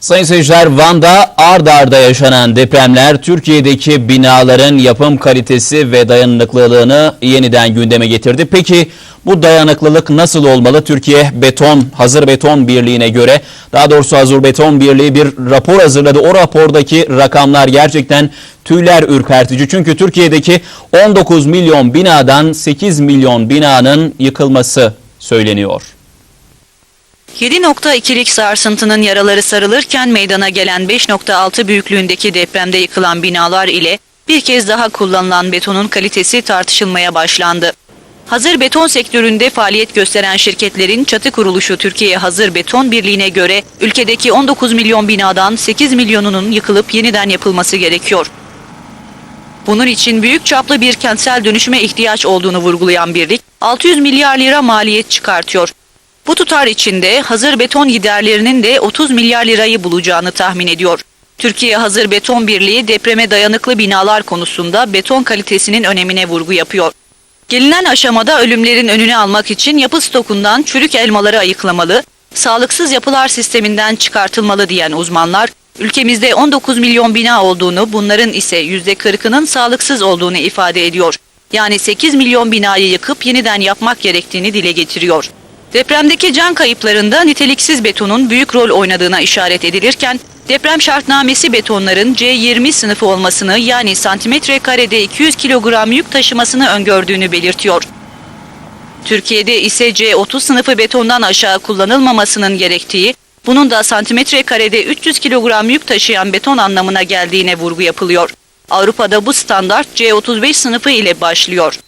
Sayın seyirciler Van'da ard arda yaşanan depremler Türkiye'deki binaların yapım kalitesi ve dayanıklılığını yeniden gündeme getirdi. Peki bu dayanıklılık nasıl olmalı? Türkiye Beton, Hazır Beton Birliği'ne göre daha doğrusu Hazır Beton Birliği bir rapor hazırladı. O rapordaki rakamlar gerçekten tüyler ürpertici. Çünkü Türkiye'deki 19 milyon binadan 8 milyon binanın yıkılması söyleniyor. 7.2'lik sarsıntının yaraları sarılırken meydana gelen 5.6 büyüklüğündeki depremde yıkılan binalar ile bir kez daha kullanılan betonun kalitesi tartışılmaya başlandı. Hazır beton sektöründe faaliyet gösteren şirketlerin çatı kuruluşu Türkiye Hazır Beton Birliği'ne göre ülkedeki 19 milyon binadan 8 milyonunun yıkılıp yeniden yapılması gerekiyor. Bunun için büyük çaplı bir kentsel dönüşüme ihtiyaç olduğunu vurgulayan birlik 600 milyar lira maliyet çıkartıyor. Bu tutar içinde hazır beton giderlerinin de 30 milyar lirayı bulacağını tahmin ediyor. Türkiye Hazır Beton Birliği depreme dayanıklı binalar konusunda beton kalitesinin önemine vurgu yapıyor. Gelinen aşamada ölümlerin önünü almak için yapı stokundan çürük elmaları ayıklamalı, sağlıksız yapılar sisteminden çıkartılmalı diyen uzmanlar, ülkemizde 19 milyon bina olduğunu, bunların ise %40'ının sağlıksız olduğunu ifade ediyor. Yani 8 milyon binayı yıkıp yeniden yapmak gerektiğini dile getiriyor. Depremdeki can kayıplarında niteliksiz betonun büyük rol oynadığına işaret edilirken, deprem şartnamesi betonların C20 sınıfı olmasını yani santimetre karede 200 kilogram yük taşımasını öngördüğünü belirtiyor. Türkiye'de ise C30 sınıfı betondan aşağı kullanılmamasının gerektiği, bunun da santimetre karede 300 kilogram yük taşıyan beton anlamına geldiğine vurgu yapılıyor. Avrupa'da bu standart C35 sınıfı ile başlıyor.